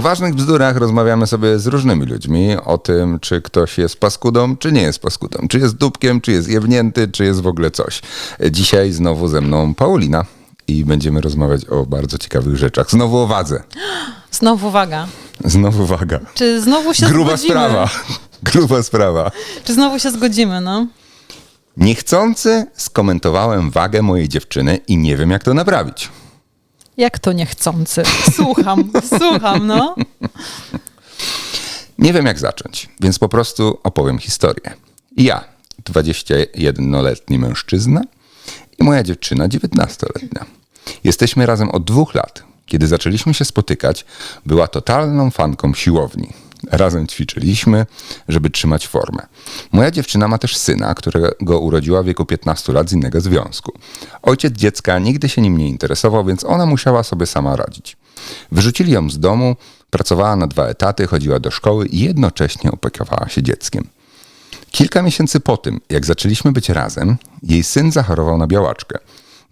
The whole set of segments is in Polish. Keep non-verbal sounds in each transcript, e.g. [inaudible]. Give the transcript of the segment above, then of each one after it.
poważnych bzdurach rozmawiamy sobie z różnymi ludźmi o tym, czy ktoś jest paskudą, czy nie jest paskudą, czy jest dupkiem, czy jest jewnięty, czy jest w ogóle coś. Dzisiaj znowu ze mną Paulina i będziemy rozmawiać o bardzo ciekawych rzeczach. Znowu o wadze. [gasps] Znowu uwaga. Znowu waga. Czy znowu się Gruba zgodzimy? sprawa. [laughs] Gruba sprawa. Czy znowu się zgodzimy, no? Niechcący skomentowałem wagę mojej dziewczyny i nie wiem, jak to naprawić. Jak to niechcący? Słucham, [laughs] słucham, no. Nie wiem, jak zacząć, więc po prostu opowiem historię. Ja, 21-letni mężczyzna i moja dziewczyna, 19-letnia. Jesteśmy razem od dwóch lat. Kiedy zaczęliśmy się spotykać, była totalną fanką siłowni. Razem ćwiczyliśmy, żeby trzymać formę. Moja dziewczyna ma też syna, którego urodziła w wieku 15 lat z innego związku. Ojciec dziecka nigdy się nim nie interesował, więc ona musiała sobie sama radzić. Wyrzucili ją z domu, pracowała na dwa etaty, chodziła do szkoły i jednocześnie opiekowała się dzieckiem. Kilka miesięcy po tym, jak zaczęliśmy być razem, jej syn zachorował na białaczkę.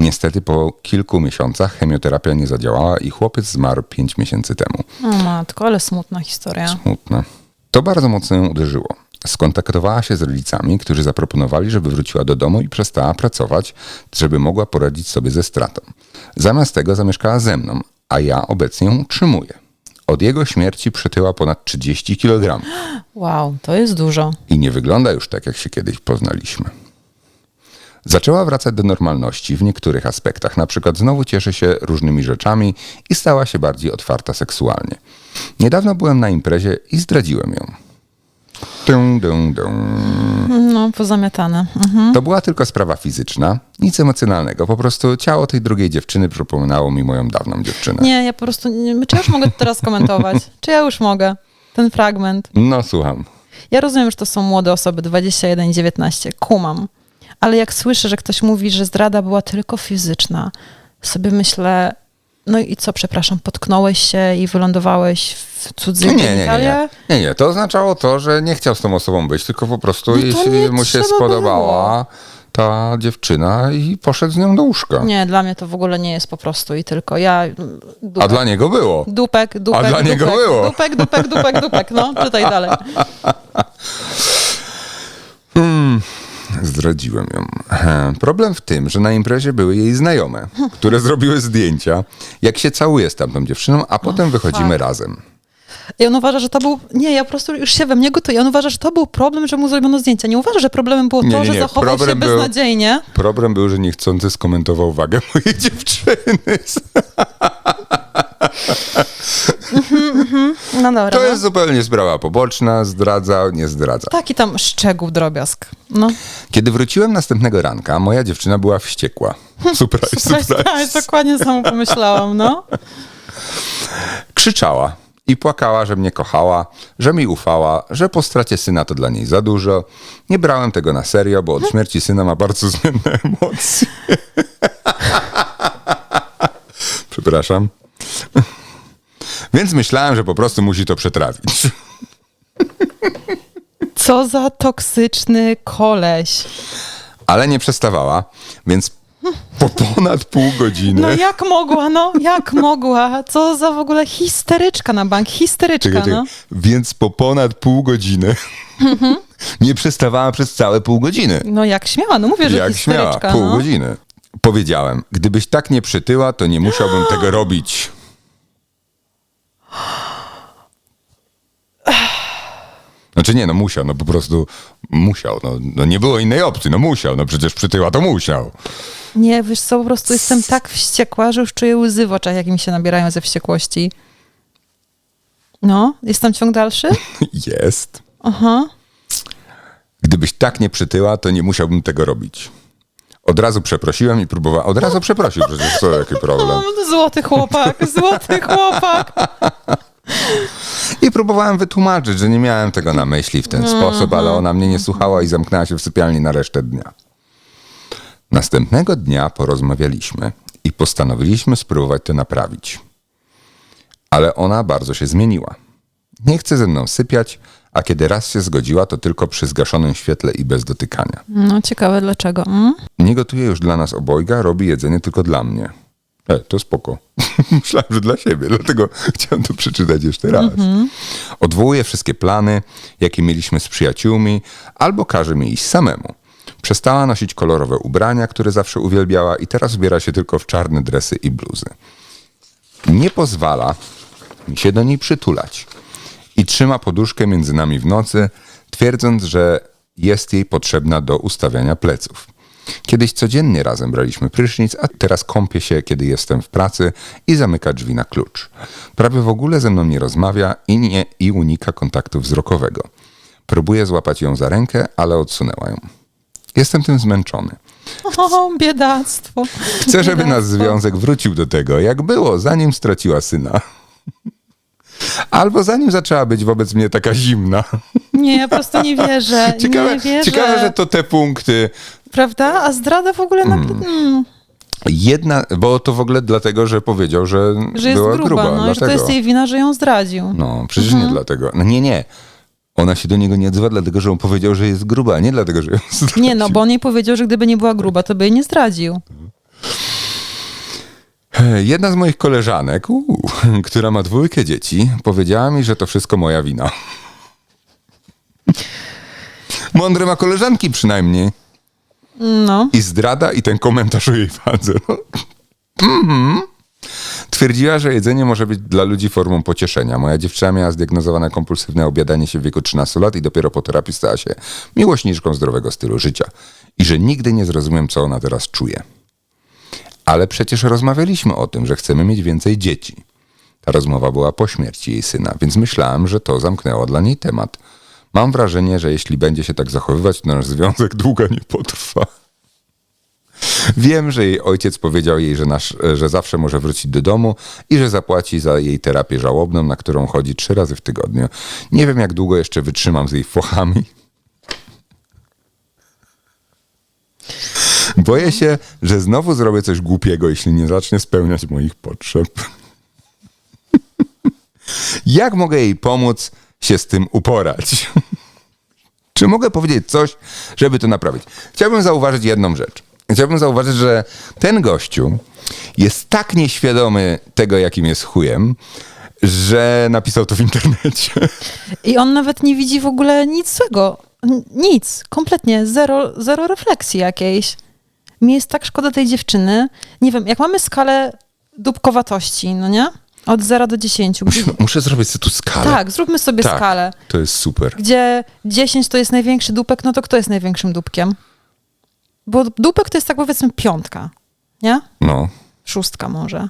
Niestety po kilku miesiącach chemioterapia nie zadziałała i chłopiec zmarł pięć miesięcy temu. O matko, ale smutna historia. Smutne. To bardzo mocno ją uderzyło. Skontaktowała się z rodzicami, którzy zaproponowali, żeby wróciła do domu i przestała pracować, żeby mogła poradzić sobie ze stratą. Zamiast tego zamieszkała ze mną, a ja obecnie ją utrzymuję. Od jego śmierci przytyła ponad 30 kg [gasps] Wow, to jest dużo. i nie wygląda już tak, jak się kiedyś poznaliśmy. Zaczęła wracać do normalności w niektórych aspektach, na przykład znowu cieszy się różnymi rzeczami i stała się bardziej otwarta seksualnie. Niedawno byłem na imprezie i zdradziłem ją. Dum, dum, dum. No, pozamiatane. Mhm. To była tylko sprawa fizyczna, nic emocjonalnego. Po prostu ciało tej drugiej dziewczyny przypominało mi moją dawną dziewczynę. Nie, ja po prostu, nie, czy ja już mogę to teraz komentować? [laughs] Czy ja już mogę? Ten fragment. No słucham. Ja rozumiem, że to są młode osoby, 21 i 19, kumam. Ale jak słyszę, że ktoś mówi, że zdrada była tylko fizyczna, sobie myślę, no i co, przepraszam, potknąłeś się i wylądowałeś w cudzych Nie, nie, nie, nie. nie. To oznaczało to, że nie chciał z tą osobą być, tylko po prostu No jeśli mu się spodobała ta dziewczyna i poszedł z nią do łóżka. Nie, dla mnie to w ogóle nie jest po prostu i tylko ja... Dupek, A dla niego było. dupek, dupek, A dla niego dupek, było. Dupek, dupek, dupek, dupek, no, czytaj dalej. [laughs] Zdradziłem ją. Problem w tym, że na imprezie były jej znajome, które zrobiły zdjęcia, jak się całuje z tamtą dziewczyną, a potem wychodzimy razem. I on uważa, że to był... Nie, ja po prostu już się we mnie gotuję. On uważa, że to był problem, że mu zrobiono zdjęcia. Nie uważa, że problemem było Nie, to, nie, że nie. zachował się Problem był- beznadziejnie. Problem był, że niechcący skomentował wagę mojej [laughs] dziewczyny. No dobra. To no. jest zupełnie sprawa poboczna, zdradza, nie zdradza. Taki tam szczegół, drobiazg. No. Kiedy wróciłem następnego ranka, moja dziewczyna była wściekła. Surprise, [laughs] Surprise, surprise. tak, dokładnie samo pomyślałam, no. Krzyczała i płakała, że mnie kochała, że mi ufała, że po stracie syna to dla niej za dużo. Nie brałem tego na serio, bo od śmierci syna ma bardzo zmienne emocje. [laughs] Przepraszam. Więc myślałem, że po prostu musi to przetrawić. [laughs] Co za toksyczny koleś. Ale nie przestawała, więc po ponad pół godziny. No jak mogła, no, jak mogła? Co za w ogóle histeryczka na bank, histeryczka, Czekaj, czekaj. no. Więc po ponad pół godziny [laughs] nie przestawała przez całe pół godziny. No jak śmiała, no mówię, że Jak śmiała, histeryczka, pół no. godziny. Powiedziałem, gdybyś tak nie przytyła, to nie musiałbym tego [gasps] robić. Znaczy nie, no musiał, no po prostu musiał. No, no nie było innej opcji, no musiał, no przecież przytyła to musiał. Nie, wiesz co, po prostu jestem tak wściekła, że już czuję łzy w oczach, jak mi się nabierają ze wściekłości. No, jest tam ciąg dalszy? [laughs] Jest. Aha. Gdybyś tak nie przytyła, to nie musiałbym tego robić. Od razu przeprosiłem i próbowałem. Od razu przeprosił, przecież co, jaki problem. O, [laughs] złoty chłopak, złoty chłopak. I próbowałem wytłumaczyć, że nie miałem tego na myśli w ten sposób, ale ona mnie nie słuchała i zamknęła się w sypialni na resztę dnia. Następnego dnia porozmawialiśmy i postanowiliśmy spróbować to naprawić. Ale ona bardzo się zmieniła. Nie chce ze mną sypiać, a kiedy raz się zgodziła, to tylko przy zgaszonym świetle i bez dotykania. No, ciekawe dlaczego. Mm? Nie gotuje już dla nas obojga, robi jedzenie tylko dla mnie. E, to spoko. [laughs] Myślałem, że dla siebie, dlatego chciałem to przeczytać jeszcze raz. Odwołuje wszystkie plany, jakie mieliśmy z przyjaciółmi, albo każe mi iść samemu. Przestała nosić kolorowe ubrania, które zawsze uwielbiała i teraz ubiera się tylko w czarne dresy i bluzy. Nie pozwala mi się do niej przytulać i trzyma poduszkę między nami w nocy, twierdząc, że jest jej potrzebna do ustawiania pleców. Kiedyś codziennie razem braliśmy prysznic, a teraz kąpię się, kiedy jestem w pracy i zamyka drzwi na klucz. Prawie w ogóle ze mną nie rozmawia i, nie, i unika kontaktu wzrokowego. Próbuję złapać ją za rękę, ale odsunęła ją. Jestem tym zmęczony. O, biedactwo. Chcę, żeby nasz Biedactwo. związek wrócił do tego, jak było, zanim straciła syna. Albo zanim zaczęła być wobec mnie taka zimna. Nie, po prostu nie wierzę. Ciekawe, nie wierzę. ciekawe że to te punkty. Prawda? A zdrada w ogóle. Mm. Jedna, bo to w ogóle dlatego, że powiedział, że, Że jest była gruba, gruba. no że to jest jej wina, że ją zdradził. No, przecież Mhm. nie dlatego. No nie, nie. Ona się do niego nie odzywa, dlatego że on powiedział, że jest gruba, a nie dlatego, że ją [laughs] zdradził. Nie, no bo on jej powiedział, że gdyby nie była gruba, to by jej nie zdradził. Jedna z moich koleżanek, uu, [laughs] która ma dwójkę dzieci, powiedziała mi, że to wszystko moja wina. [laughs] Mądre ma koleżanki przynajmniej. No. I zdrada i ten komentarz o jej wadze. No. Mhm. Twierdziła, że jedzenie może być dla ludzi formą pocieszenia. Moja dziewczyna miała zdiagnozowane kompulsywne obiadanie się w wieku 13 lat i dopiero po terapii stała się miłośniczką zdrowego stylu życia. I że nigdy nie zrozumiem, co ona teraz czuje. Ale przecież rozmawialiśmy o tym, że chcemy mieć więcej dzieci. Ta rozmowa była po śmierci jej syna, więc myślałem, że to zamknęło dla niej temat. Mam wrażenie, że jeśli będzie się tak zachowywać, to nasz związek długo nie potrwa. Wiem, że jej ojciec powiedział jej, że, nasz, że zawsze może wrócić do domu i że zapłaci za jej terapię żałobną, na którą chodzi trzy razy w tygodniu. Nie wiem, jak długo jeszcze wytrzymam z jej fochami. Boję się, że znowu zrobię coś głupiego, jeśli nie zacznie spełniać moich potrzeb. Jak mogę jej pomóc się z tym uporać? [laughs] Czy mogę powiedzieć coś, żeby to naprawić? Chciałbym zauważyć jedną rzecz. Chciałbym zauważyć, że ten gościu jest tak nieświadomy tego, jakim jest chujem, że napisał to w internecie. I on nawet nie widzi w ogóle nic złego. Nic. Kompletnie. Zero, zero refleksji jakiejś. Mi jest tak szkoda tej dziewczyny. Nie wiem, jak mamy skalę dupkowatości, no nie? Od 0 do 10. Muszę, muszę zrobić sobie tu skalę. Tak, zróbmy sobie Tak. skalę. To jest super. Gdzie 10 to jest największy dupek, no to kto jest największym dupkiem? Bo dupek to jest tak powiedzmy piątka, nie? No. Szóstka może.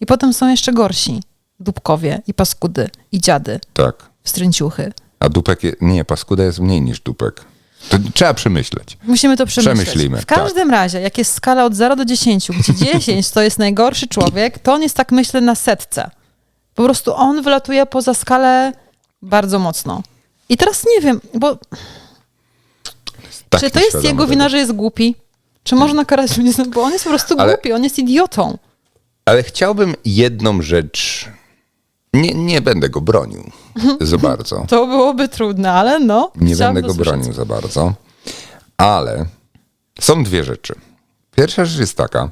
I potem są jeszcze gorsi. Dupkowie i paskudy i dziady, Tak. wstręciuchy. A dupek, je, nie, paskuda jest mniej niż dupek. To trzeba przemyśleć. Musimy to przemyśleć. Przemyślimy, W każdym razie, jak jest skala od 0 do 10, gdzie [laughs] 10 to jest najgorszy człowiek, to on jest tak myślę na setce. Po prostu on wylatuje poza skalę bardzo mocno. I teraz nie wiem, bo Tak czy to jest jego tego. wina, że jest głupi? Czy można karać ludzi? Bo on jest po prostu Ale- głupi, on jest idiotą. Ale chciałbym jedną rzecz. Nie, nie będę go bronił za [laughs] bardzo. To byłoby trudne, ale no. Nie będę go usłyszeć. bronił za bardzo. Ale są dwie rzeczy. Pierwsza rzecz jest taka,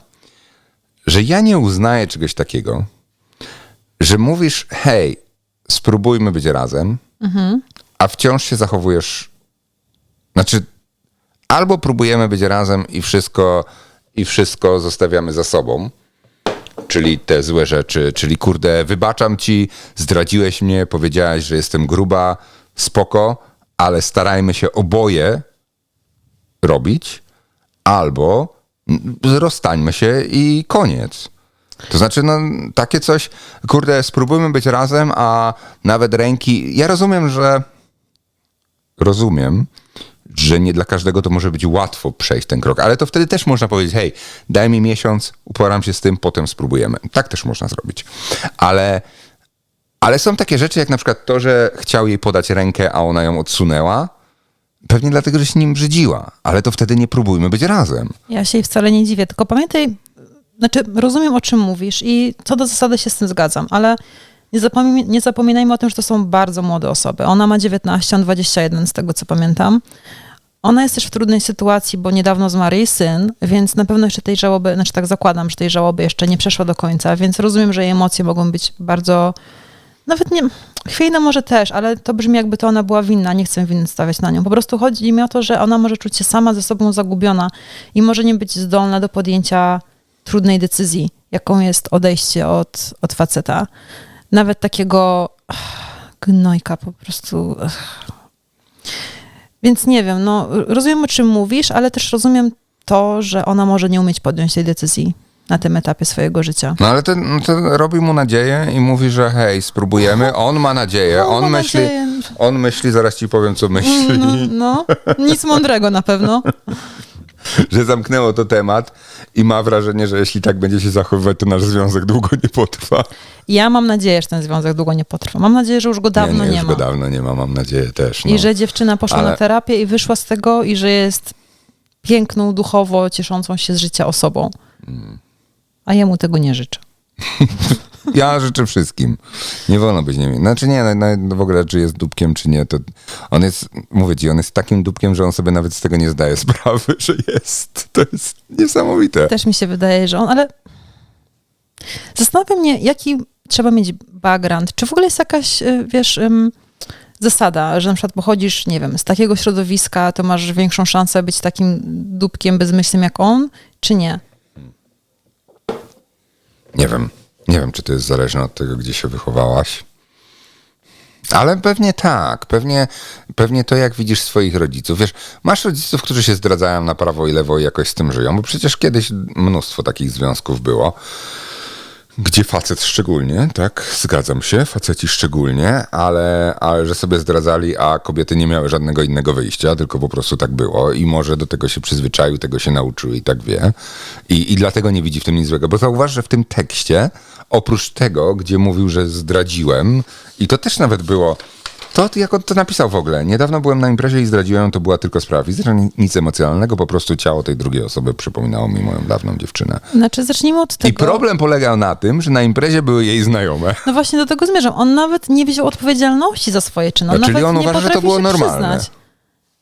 że ja nie uznaję czegoś takiego, że mówisz, hej, spróbujmy być razem, a wciąż się zachowujesz. Znaczy, albo próbujemy być razem i wszystko, i wszystko zostawiamy za sobą, czyli te złe rzeczy, czyli kurde, wybaczam ci, zdradziłeś mnie, powiedziałaś, że jestem gruba, spoko, ale starajmy się oboje robić, albo rozstańmy się i koniec. To znaczy, no, takie coś, kurde, spróbujmy być razem, a nawet ręki. Ja rozumiem, że. Rozumiem, że nie dla każdego to może być łatwo przejść ten krok, ale to wtedy też można powiedzieć: hej, daj mi miesiąc, uporam się z tym, potem spróbujemy. Tak też można zrobić. Ale. Ale są takie rzeczy, jak na przykład to, że chciał jej podać rękę, a ona ją odsunęła. Pewnie dlatego, że się nim brzydziła, ale to wtedy nie próbujmy być razem. Ja się jej wcale nie dziwię, tylko pamiętaj, znaczy rozumiem o czym mówisz i co do zasady się z tym zgadzam, ale nie, zapomnij, nie zapominajmy o tym, że to są bardzo młode osoby. Ona ma 19, on 21 z tego co pamiętam. Ona jest też w trudnej sytuacji, bo niedawno zmarł jej syn, więc na pewno jeszcze tej żałoby, znaczy tak zakładam, że tej żałoby jeszcze nie przeszła do końca, więc rozumiem, że jej emocje mogą być bardzo, nawet nie, chwiejne może też, ale to brzmi jakby to ona była winna, nie chcę winy stawiać na nią. Po prostu chodzi mi o to, że ona może czuć się sama ze sobą zagubiona i może nie być zdolna do podjęcia trudnej decyzji, jaką jest odejście od, od faceta. Nawet takiego ach, gnojka po prostu. Więc nie wiem, no rozumiem o czym mówisz, ale też rozumiem to, że ona może nie umieć podjąć tej decyzji na tym etapie swojego życia. No ale ten, no, ten robi mu nadzieję i mówi, że hej, spróbujemy. On ma nadzieję, No, on ma myśli, nadzieję. on myśli, zaraz ci powiem, co myśli, No, no, nic mądrego na pewno. [laughs] że zamknęło to temat i ma wrażenie, że jeśli tak będzie się zachowywać, to nasz związek długo nie potrwa. Ja mam nadzieję, że ten związek długo nie potrwa. Mam nadzieję, że już go dawno nie, nie, nie, już ma. go dawno nie ma, mam nadzieję też. No. I że dziewczyna poszła Ale- na terapię i wyszła z tego i że jest piękną, duchowo cieszącą się z życia osobą. Mm. A jemu tego nie życzę. [laughs] Ja życzę wszystkim. Nie wolno być nimi. Znaczy nie, no, no, w ogóle czy jest dupkiem, czy nie, to on jest, mówię ci, on jest takim dupkiem, że on sobie nawet z tego nie zdaje [laughs] sprawy, że jest. To jest niesamowite. Też mi się wydaje, że on, ale zastanawia mnie, jaki trzeba mieć background. Czy w ogóle jest jakaś, y, wiesz, zasada, że na przykład pochodzisz, nie wiem, z takiego środowiska, to masz większą szansę być takim dupkiem bezmyślnym jak on, czy nie? Nie wiem. Nie wiem, czy to jest zależne od tego, gdzie się wychowałaś. Ale pewnie tak. Pewnie, pewnie to, jak widzisz swoich rodziców. Wiesz, masz rodziców, którzy się zdradzają na prawo i lewo i jakoś z tym żyją, bo przecież kiedyś mnóstwo takich związków było. Gdzie facet szczególnie, tak, zgadzam się, faceci szczególnie, ale, ale że sobie zdradzali, a kobiety nie miały żadnego innego wyjścia, tylko po prostu tak było i może do tego się przyzwyczaił, tego się nauczył i tak wie. I, I dlatego nie widzi w tym nic złego. Bo zauważ, że w tym tekście, oprócz tego, gdzie mówił, że zdradziłem, i to też nawet było, to jak on to napisał w ogóle, niedawno byłem na imprezie i zdradziłem, to była tylko sprawa fizyczna, ni- nic emocjonalnego, po prostu ciało tej drugiej osoby przypominało mi moją dawną dziewczynę. Znaczy, zacznijmy od tego. I problem polegał na tym, że na imprezie były jej znajome. No właśnie do tego zmierzam. On nawet nie wziął odpowiedzialności za swoje czyny. On czyli nawet on uważa, że to było normalne. Przyznać.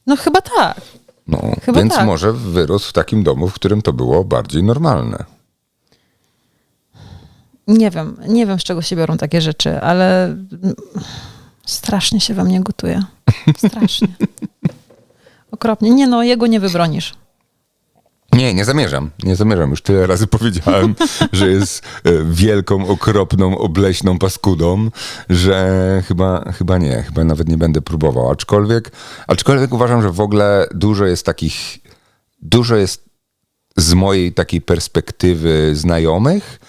No chyba tak. No, Chyba więc tak. może wyrósł w takim domu, w którym to było bardziej normalne. Nie wiem, nie wiem z czego się biorą takie rzeczy, ale strasznie się we mnie gotuje. Strasznie. Okropnie. Nie no, jego nie wybronisz. Nie, nie zamierzam. Nie zamierzam. Już tyle razy powiedziałem, [laughs] że jest e, wielką, okropną, obleśną paskudą, że chyba, chyba nie. Chyba nawet nie będę próbował. Aczkolwiek, aczkolwiek uważam, że w ogóle dużo jest takich, dużo jest z mojej takiej perspektywy znajomych,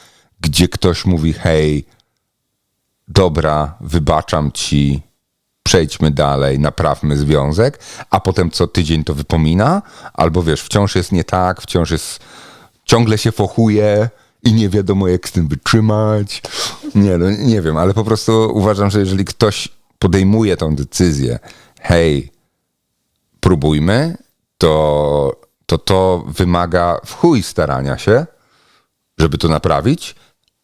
gdzie ktoś mówi, hej, dobra, wybaczam ci, przejdźmy dalej, naprawmy związek, a potem co tydzień to wypomina, albo wiesz, wciąż jest nie tak, wciąż jest, ciągle się fochuje i nie wiadomo jak z tym wytrzymać. Nie, no, nie wiem, ale po prostu uważam, że jeżeli ktoś podejmuje tą decyzję, hej, próbujmy, to to, to wymaga w chuj starania się, żeby to naprawić,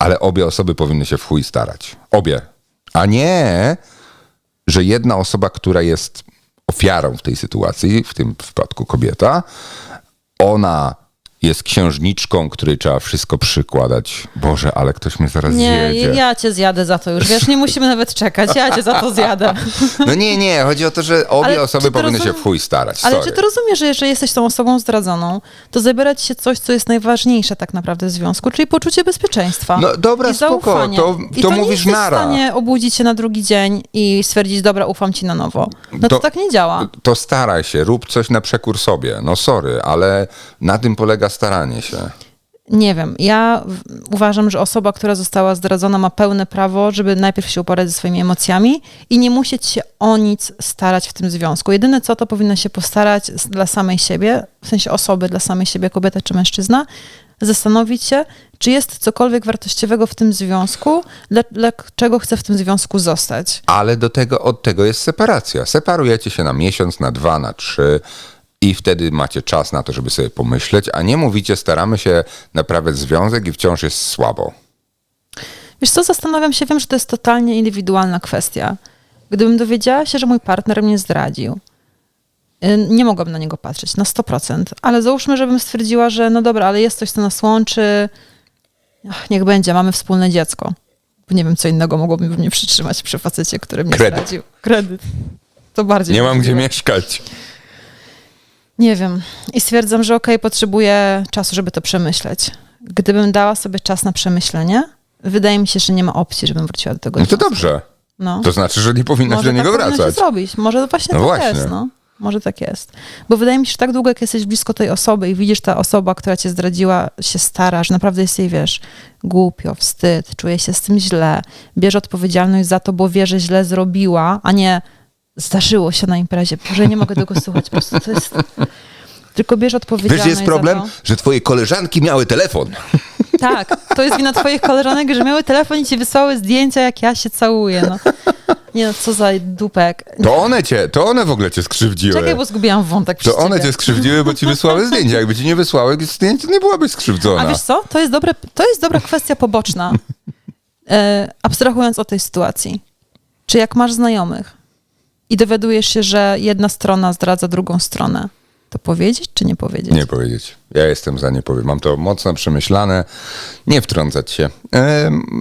ale obie osoby powinny się w chuj starać. Obie. A nie, że jedna osoba, która jest ofiarą w tej sytuacji, w tym przypadku kobieta, ona jest księżniczką, której trzeba wszystko przykładać. Boże, ale ktoś mnie zaraz Nie, zjedzie. ja cię zjadę za to już. Wiesz, nie musimy nawet czekać. Ja cię za to zjadę. [laughs] No nie, nie, chodzi o to, że obie Ale osoby to powinny się rozum- w chuj starać. Ale Sorry. czy ty rozumiesz, że jeżeli jesteś tą osobą zdradzoną, to zabierać się coś, co jest najważniejsze tak naprawdę w związku, czyli poczucie bezpieczeństwa. No dobra, i spoko, zaufanie. to- I to to mówisz nie nara. w stanie obudzić się na drugi dzień i stwierdzić, dobra, ufam ci na nowo. No to, To- tak nie działa. to staraj się, rób coś na przekór sobie. No sorry, ale na tym polega staranie się. Nie wiem. Ja uważam, że osoba, która została zdradzona, ma pełne prawo, żeby najpierw się uporać ze swoimi emocjami i nie musieć się o nic starać w tym związku. Jedyne co, to powinna się postarać dla samej siebie, w sensie osoby dla samej siebie, kobieta czy mężczyzna, zastanowić się, czy jest cokolwiek wartościowego w tym związku, dla, dla czego chce w tym związku zostać. Ale do tego, od tego jest separacja. Separujecie się na miesiąc, na dwa, na trzy i wtedy macie czas na to, żeby sobie pomyśleć, a nie mówicie, staramy się naprawiać związek i wciąż jest słabo. Wiesz co, zastanawiam się, wiem, że to jest totalnie indywidualna kwestia. Gdybym dowiedziała się, że mój partner mnie zdradził, y, nie mogłabym na niego patrzeć na 100%. Ale załóżmy, żebym stwierdziła, że no dobra, ale jest coś, co nas łączy. Ach, niech będzie, mamy wspólne dziecko. Bo nie wiem, co innego mogłoby mnie przytrzymać przy facecie, który mnie Kredyt. zdradził. Kredyt. To bardziej. Nie mam gdzie mieszkać. Nie wiem. I stwierdzam, że okej, potrzebuję czasu, żeby to przemyśleć. Gdybym dała sobie czas na przemyślenie, wydaje mi się, że nie ma opcji, żebym wróciła do tego. No to związku. dobrze. No. To znaczy, że nie powinnaś Może do niego tak wracać. zrobić. Może właśnie No tak właśnie. jest. No. Może tak jest. Bo wydaje mi się, że tak długo, jak jesteś blisko tej osoby i widzisz, ta osoba, która cię zdradziła, się stara, że naprawdę jest jej, wiesz, głupio, wstyd, czuje się z tym źle, bierze odpowiedzialność za to, bo wie, że źle zrobiła, a nie zdarzyło się na imprezie. Ja nie mogę tego słuchać. Po prostu to jest... Tylko bierze odpowiedzialność Wiesz, jest problem? Że twoje koleżanki miały telefon. Tak, to jest wina twoich koleżanek, że miały telefon i ci wysłały zdjęcia, jak ja się całuję. No. Nie no, co za dupek. To one cię, to one w ogóle cię skrzywdziły. Czekaj, bo zgubiłam wątek przy To one ciebie. cię skrzywdziły, bo ci wysłały zdjęcia. Jakby ci nie wysłały zdjęć, to nie byłabyś skrzywdzona. A wiesz co? To jest, dobre, to jest dobra kwestia poboczna. E, abstrahując od tej sytuacji. Czy jak masz znajomych i dowiadujesz się, że jedna strona zdradza drugą stronę, to powiedzieć czy nie powiedzieć? Nie powiedzieć. Ja jestem za nie powiem. Mam to mocno przemyślane. Nie wtrącać się.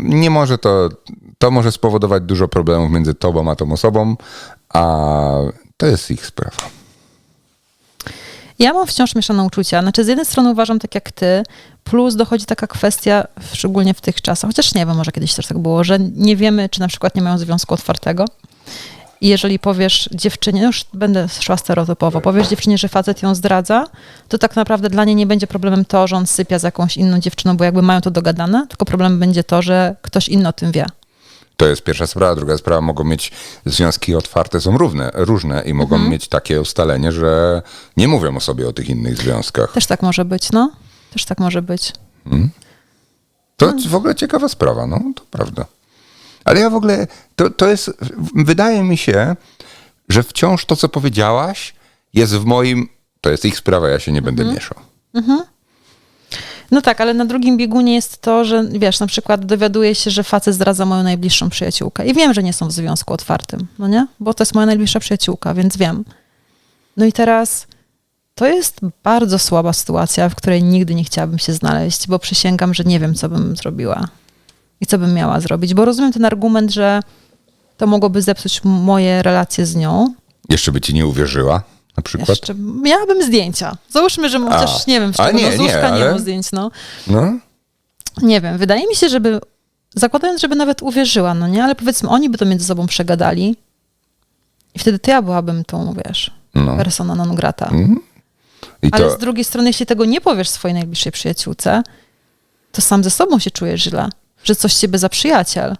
Nie może to, to może spowodować dużo problemów między tobą a tą osobą, a to jest ich sprawa. Ja mam wciąż mieszane uczucia. Znaczy, z jednej strony uważam tak jak ty, plus dochodzi taka kwestia, szczególnie w tych czasach, chociaż nie wiem, może kiedyś też tak było, że nie wiemy, czy na przykład nie mają związku otwartego. I jeżeli powiesz dziewczynie, no już będę szła stereotypowo, powiesz dziewczynie, że facet ją zdradza, to tak naprawdę dla niej nie będzie problemem to, że on sypia z jakąś inną dziewczyną, bo jakby mają to dogadane, tylko problemem będzie to, że ktoś inny o tym wie. To jest pierwsza sprawa. Druga sprawa, mogą mieć związki otwarte, są równe, różne i mogą Mhm. mieć takie ustalenie, że nie mówią o sobie o tych innych związkach. Też tak może być, no. Też tak może być. To w ogóle ciekawa sprawa, no to prawda. Ale ja w ogóle, to, to jest, wydaje mi się, że wciąż to, co powiedziałaś, jest w moim, to jest ich sprawa, ja się nie będę Mhm. mieszał. No tak, ale na drugim biegunie jest to, że wiesz, na przykład dowiaduje się, że facet zdradza moją najbliższą przyjaciółkę. I wiem, że nie są w związku otwartym, no nie? Bo to jest moja najbliższa przyjaciółka, więc wiem. No i teraz to jest bardzo słaba sytuacja, w której nigdy nie chciałabym się znaleźć, bo przysięgam, że nie wiem, co bym zrobiła i co bym miała zrobić. Bo rozumiem ten argument, że to mogłoby zepsuć moje relacje z nią. Jeszcze by ci nie uwierzyła, na przykład? Jeszcze miałabym zdjęcia. Załóżmy, że chociaż nie wiem, z czego, nie, no z nie, nie, ale- mam zdjęć, no. No, Nie wiem, wydaje mi się, żeby. Zakładając, żeby nawet uwierzyła, no nie, ale powiedzmy, oni by to między sobą przegadali. I wtedy to ja byłabym tą, wiesz, no. persona non grata. I Ale to, z drugiej strony, jeśli tego nie powiesz swojej najbliższej przyjaciółce, to sam ze sobą się czujesz źle, że coś ciebie za przyjaciel.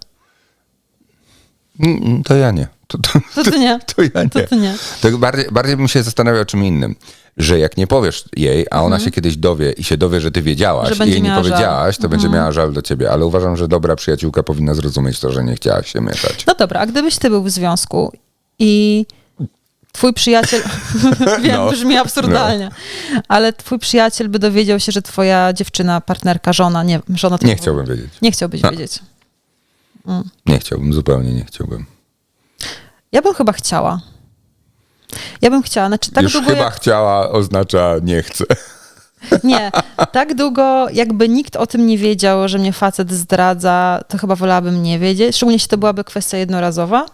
Mm, to ja nie. To, to, To ty nie. [laughs] to ja nie. To ty nie. To bardziej, bardziej bym się zastanawiał czym innym. Że jak nie powiesz jej, a ona się kiedyś dowie i się dowie, że ty wiedziałaś Mhm. Że i jej nie żal. powiedziałaś, to będzie miała żal do ciebie. Ale uważam, że dobra przyjaciółka powinna zrozumieć to, że nie chciałaś się mieszać. No dobra, a gdybyś ty był w związku i twój przyjaciel, [laughs] wiem, No. brzmi absurdalnie, ale twój przyjaciel by dowiedział się, że twoja dziewczyna, partnerka, żona, nie, żona Nie chciałbym wiedzieć. Nie chciałbyś A. wiedzieć. Nie chciałbym, zupełnie nie chciałbym. Ja bym chyba chciała. Ja bym chciała, znaczy tak Już długo chyba jak... chciała oznacza nie chcę. [laughs] Nie, tak długo jakby nikt o tym nie wiedział, że mnie facet zdradza, to chyba wolałabym nie wiedzieć. Szczególnie jeśli to byłaby kwestia jednorazowa.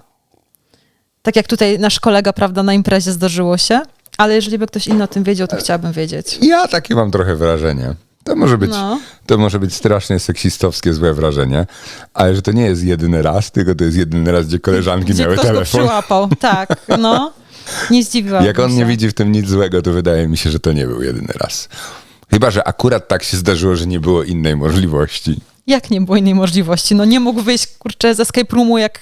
Tak jak tutaj nasz kolega, prawda, na imprezie zdarzyło się. Ale jeżeli by ktoś inny o tym wiedział, to chciałabym wiedzieć. Ja takie mam trochę wrażenie. To może być, No. to może być strasznie seksistowskie, złe wrażenie, ale że to nie jest jedyny raz, tylko to jest jedyny raz, gdzie koleżanki Gdzie miały ktoś go telefon. przyłapał. [laughs] Tak, no. Nie zdziwiłam Jak on się. nie widzi w tym nic złego, to wydaje mi się, że to nie był jedyny raz. Chyba, że akurat tak się zdarzyło, że nie było innej możliwości. Jak nie było innej możliwości? No nie mógł wyjść, kurczę, z escape roomu, jak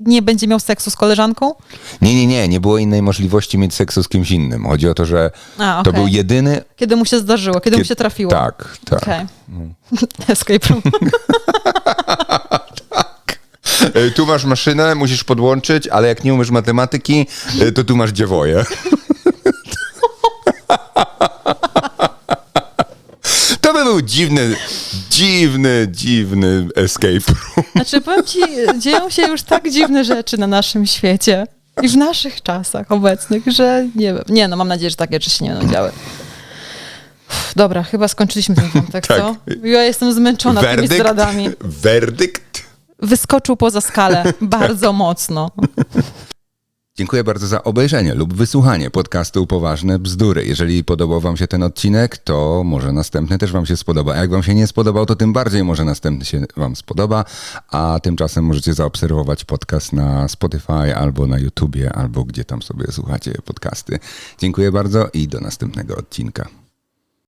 nie będzie miał seksu z koleżanką? Nie, nie, nie, nie było innej możliwości mieć seksu z kimś innym. Chodzi o to, że A, to okej. był jedyny... Kiedy mu się zdarzyło, kiedy mu Kie- się trafiło. Tak, tak. Okej. [laughs] Escape room. [laughs] E, Tu masz maszynę, musisz podłączyć, ale jak nie umiesz matematyki, e, to tu masz dziewoje. [laughs] To by był dziwny, dziwny, dziwny escape room. Znaczy, powiem ci, dzieją się już tak dziwne rzeczy na naszym świecie. I w naszych czasach obecnych, że nie wiem. Nie, no mam nadzieję, że takie rzeczy się nie będą działy. Uff, Dobra, chyba skończyliśmy ten wątek, Tak. co? Ja jestem zmęczona tymi zdradami. werdykt. Wyskoczył poza skalę bardzo mocno. Dziękuję bardzo za obejrzenie lub wysłuchanie podcastu Poważne Bzdury. Jeżeli podobał Wam się ten odcinek, to może następny też Wam się spodoba. A jak Wam się nie spodobał, to tym bardziej może następny się Wam spodoba. A tymczasem możecie zaobserwować podcast na Spotify albo na YouTubie, albo gdzie tam sobie słuchacie podcasty. Dziękuję bardzo i do następnego odcinka.